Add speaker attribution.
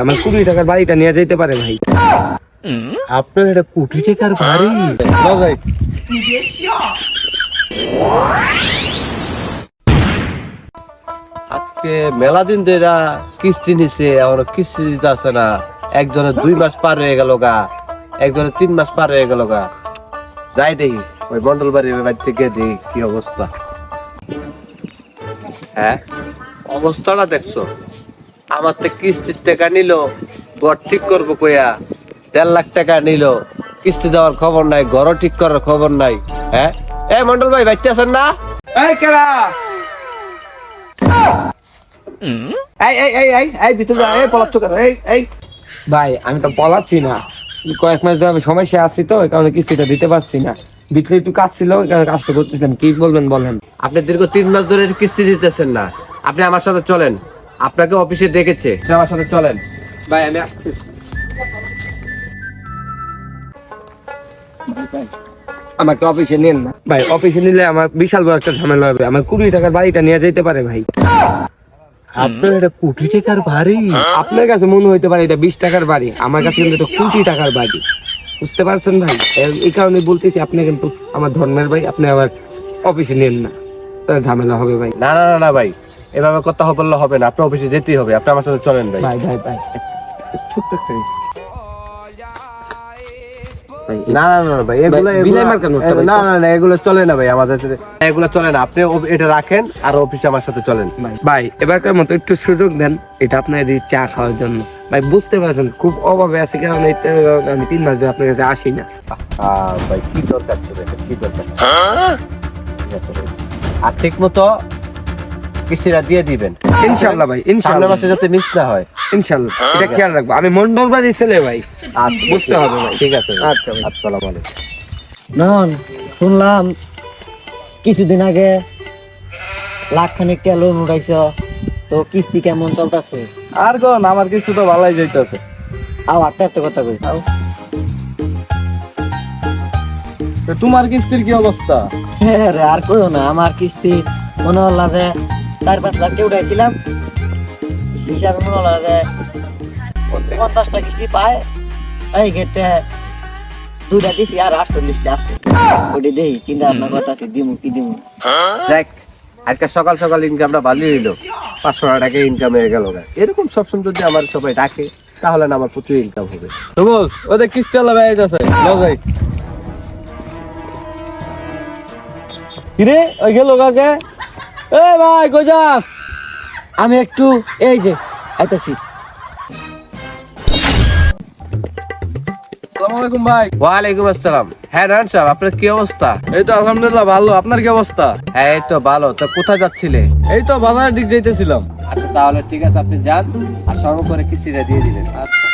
Speaker 1: আমার কুড়ি টাকার বাড়িটা নিয়ে যেতে পারে ভাই।
Speaker 2: আপনার এটা কোটি টাকার বাড়ি? আজকে মেলা দিন ধরে কিস্তি নিছে আমার কিস্তি দিতে আসে না। একজনের দুই মাস পার হয়ে গেল গা। একজনের তিন মাস পার হয়ে গেল গা। যাই দেখি ওই মন্ডল বাড়ির বাড়ি থেকে দেখি কি অবস্থা। হ্যাঁ? অবস্থাটা দেখছ? আমার তো কিস্তির টাকা নিল ঘর ঠিক করব কইয়া। দেড় লাখ টাকা নিল কিস্তি দেওয়ার খবর নাই ঘরও ঠিক করার খবর নাই হ্যাঁ? এ মন্ডল ভাই বাইতে আছেন না?
Speaker 1: এই কেরা?
Speaker 2: এই এই এই এই এই ভিতরে আয়, এই পলাচ্ছ কেন? এই এই।
Speaker 1: ভাই আমি তো পলাচ্ছি না। কয়েক মাস ধরে আমি সমস্যা আছি তো এই কারণে কিস্তিটা দিতে পারছি না। ভিতরে একটু কাজ ছিল কারণে কাজটা করতেছিলাম। কি বলবেন বলেন?
Speaker 2: আপনি দীর্ঘ তিন মাস ধরে কিস্তি দিতেছেন না। আপনি আমার সাথে চলেন। আপনাকে অফিসে ডেকেছে। আমার সাথে চলেন।
Speaker 1: ভাই আমি আসতেছি। আমাকে অফিসে নেন না। ভাই অফিসে নিলে আমার বিশাল বড় একটা ঝামেলা হবে। আমার কুড়ি টাকার বাড়িটা নিয়ে যেতে পারে ভাই।
Speaker 2: আপনার এটা কোটি টাকার বাড়ি।
Speaker 1: আপনার কাছে মনে হইতে পারে এটা বিশ টাকার বাড়ি। আমার কাছে কিন্তু এটা কোটি টাকার বাড়ি। বুঝতে পারছেন ভাই? এই কারণে বলতেছি আপনি কিন্তু আমার ধর্মের ভাই আপনি আমার অফিসে নেন না। তাহলে ঝামেলা হবে ভাই।
Speaker 2: না না না না ভাই। এভাবে কথা বললে হবে না আপনার অফিসে যেতেই হবে আপনি আমার সাথে চলেন ভাই।
Speaker 1: ভাই ভাই ভাই ছোট্ট একটা
Speaker 2: না না না না ভাই এগুলো
Speaker 1: ভাই,
Speaker 2: এগুলো-
Speaker 1: বিলাই মার্কা নোটটা ভাই,
Speaker 2: না না না এগুলো চলে না ভাই আমাদের এগুলো চলে না আপনি এটা রাখেন আর অফিসে আমার সাথে চলেন।
Speaker 1: ভাই। ভাই এবারকার মতো একটু সুযোগ দেন এটা আপনার চা খাওয়ার জন্য। ভাই বুঝতে পারছেন খুব অভাবে আছে কারণ আমি তিন মাস ধরে আপনার কাছে আসি না।
Speaker 2: আহ, ভাই কি দরকার ছিল কি দরকার ভাই। আর ঠিক মতো কিস্তিটা দিয়ে দিবেন।
Speaker 1: ইনশাল্লাহ ভাই ইনশাল্লাহ।
Speaker 2: মাসে যাতে মিস না হয়।
Speaker 1: ইনশাল্লাহ এটা খেয়াল রাখব। আমি মন্ডল বাড়ি ছেলে ভাই।
Speaker 2: আচ্ছা,
Speaker 1: বুঝতে হবে ভাই।
Speaker 2: ঠিক আছে।
Speaker 1: আচ্ছা ভাই।
Speaker 2: আসসালামু আলাইকুম।
Speaker 3: নন শুনলাম কিছুদিন আগে লাখ খানিক টাকা লোন উঠাইছ তো কিস্তি কেমন চলতেছে?
Speaker 4: আর কোন আমার কিছু তো ভালোই যাইতেছে।
Speaker 3: আও একটা একটা কথা কই। আও।
Speaker 4: তোমার কিস্তির কি অবস্থা?
Speaker 3: হ্যাঁ রে, আর কইও না আমার কিস্তি মনে হল্লা যে চার পাঁচ লাখ টাকা উঠাইছিলাম। হিসাবে মনে হল্লা যে পঞ্চাশটা কিস্তি পায়। এই গেটে দুইটা দিছি আর আটচল্লিশটা আছে। ওটি দেখি চিন্তা ভাবনা করতেছি দিমু কি দিমু।
Speaker 2: দেখ আজকে সকাল সকাল ইনকামটা ভালোই হইল। পাঁচশো টাকা ইনকাম হয়ে গেল। এরকম সবসময় যদি আমার সবাই ডাকে তাহলে না আমার প্রচুর ইনকাম হবে।
Speaker 4: তো ওদের কিস্তি আলা বেয়ে যাচ্ছে। লজাই কিরে ওই গেল কাকে? এ ভাই কই যাস?
Speaker 3: আমি একটু এই যে আইতাছি।
Speaker 4: আসসালামু আলাইকুম ভাই।
Speaker 2: ওয়ালাইকুম আসসালাম। হ্যাঁ রান সাহেব আপনার কি অবস্থা?
Speaker 4: এই তো আলহামদুলিল্লাহ ভালো। আপনার কি অবস্থা?
Speaker 2: হ্যাঁ এই তো ভালো। তো কোথায় যাচ্ছিলে?
Speaker 4: এই তো বাজারের দিক যাইতেছিলাম।
Speaker 2: আচ্ছা তাহলে ঠিক আছে আপনি যান আর সময় করে কিস্তিটা দিয়ে দিবেন। আচ্ছা